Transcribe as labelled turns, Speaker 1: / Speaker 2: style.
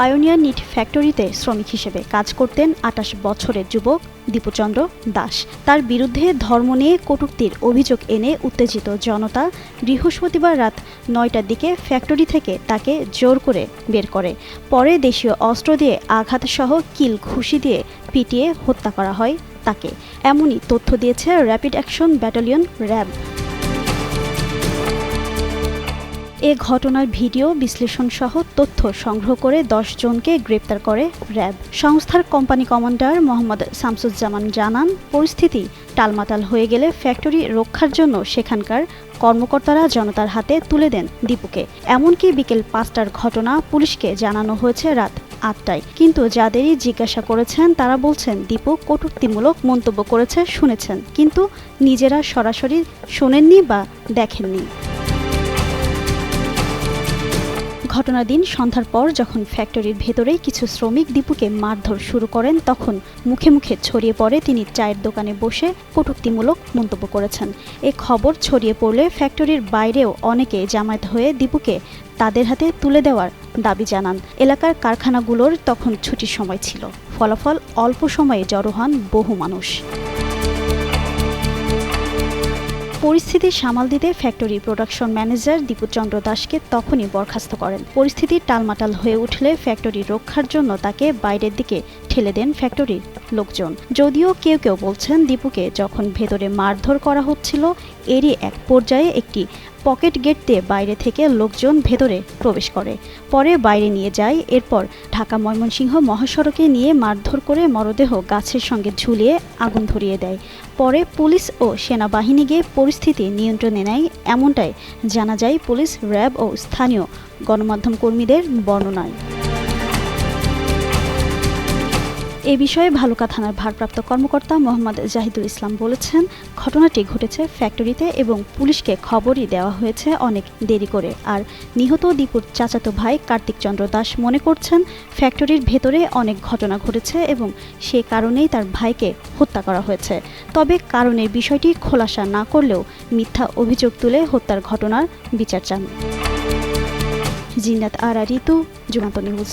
Speaker 1: Pioneer NEET ফ্যাক্টরিতে শ্রমিক হিসেবে কাজ করতেন আটাশ বছরের যুবক দীপুচন্দ্র দাস। তার বিরুদ্ধে ধর্ম নিয়ে কটূক্তির অভিযোগ এনে উত্তেজিত জনতা বৃহস্পতিবার রাত নয়টার দিকে ফ্যাক্টরি থেকে তাকে জোর করে বের করে। পরে দেশীয় অস্ত্র দিয়ে আঘাতসহ কিল ঘুষি দিয়ে পিটিয়ে হত্যা করা হয় তাকে। এমনই তথ্য দিয়েছে র্যাপিড অ্যাকশন ব্যাটালিয়ন র্যাব। এ ঘটনার ভিডিও বিশ্লেষণ সহ তথ্য সংগ্রহ করে দশ জনকে গ্রেপ্তার করে র্যাব। সংস্থার কোম্পানি কমান্ডার মোহাম্মদ শামসুজ্জামান জানান, পরিস্থিতি টালমাটাল হয়ে গেলে ফ্যাক্টরি রক্ষার জন্য সেখানকার কর্মকর্তারা জনতার হাতে তুলে দেন দীপুকে। এমনকি বিকেল পাঁচটার ঘটনা পুলিশকে জানানো হয়েছে রাত আটটায়। কিন্তু যাদেরই জিজ্ঞাসা করেছেন, তারা বলছেন, দীপু কটূক্তিমূলক মন্তব্য করেছে, শুনেছেন। কিন্তু নিজেরা সরাসরি শোনেননি বা দেখেননি। ঘটনার দিন সন্ধ্যার পর যখন ফ্যাক্টরির ভেতরেই কিছু শ্রমিক দীপুকে মারধর শুরু করেন, তখন মুখে মুখে ছড়িয়ে পড়ে তিনি চায়ের দোকানে বসে কটূক্তিমূলক মন্তব্য করেছেন। এ খবর ছড়িয়ে পড়লে ফ্যাক্টরির বাইরেও অনেকে জামায়াত হয়ে দীপুকে তাদের হাতে তুলে দেওয়ার দাবি জানান। এলাকার কারখানাগুলোর তখন ছুটির সময় ছিল। ফলাফল অল্প সময়ে জড়ো হন বহু মানুষ। পরিস্থিতি সামাল দিতে ফ্যাক্টরি প্রোডাকশন ম্যানেজার দীপুচন্দ্র দাসকে তখনই বরখাস্ত করেন। পরিস্থিতি টালমাটাল হয়ে উঠলে ফ্যাক্টরি রক্ষার জন্য তাকে বাইরের দিকে ঠেলে দেন ফ্যাক্টরির লোকজন। যদিও কেউ কেউ বলছেন দীপুকে যখন ভেতরে মারধর করা হচ্ছিল, এরই এক পর্যায়ে একটি পকেট গেট দিয়ে বাইরে থেকে লোকজন ভেতরে প্রবেশ করে। পরে বাইরে নিয়ে যায়, এরপর ঢাকা ময়মনসিংহ মহাসড়কে নিয়ে মারধর করে মরদেহ গাছের সঙ্গে ঝুলিয়ে আগুন ধরিয়ে দেয়। পরে পুলিশ ও সেনাবাহিনী গিয়ে পরিস্থিতি নিয়ন্ত্রণে নেয়, এমনটাই জানা যায় পুলিশ, র্যাব ও স্থানীয় গণমাধ্যম কর্মীদের বর্ণনায়। এ বিষয়ে ভালুকা থানার ভারপ্রাপ্ত কর্মকর্তা মোহাম্মদ জাহিদুল ইসলাম বলেছেন, ঘটনাটি ঘটেছে ফ্যাক্টরিতে এবং পুলিশকে খবরই দেওয়া হয়েছে অনেক দেরি করে। আর নিহত দীপুর চাচাতো ভাই কার্তিক চন্দ্র দাস মনে করছেন, ফ্যাক্টরির ভেতরে অনেক ঘটনা ঘটেছে এবং সে কারণেই তার ভাইকে হত্যা করা হয়েছে। তবে কারণের বিষয়টি খোলাসা না করলেও মিথ্যা অভিযোগ তুলে হত্যার ঘটনার বিচার চান। জিন্নাত আরা, ঋতু, যুগান্ত নিউজ।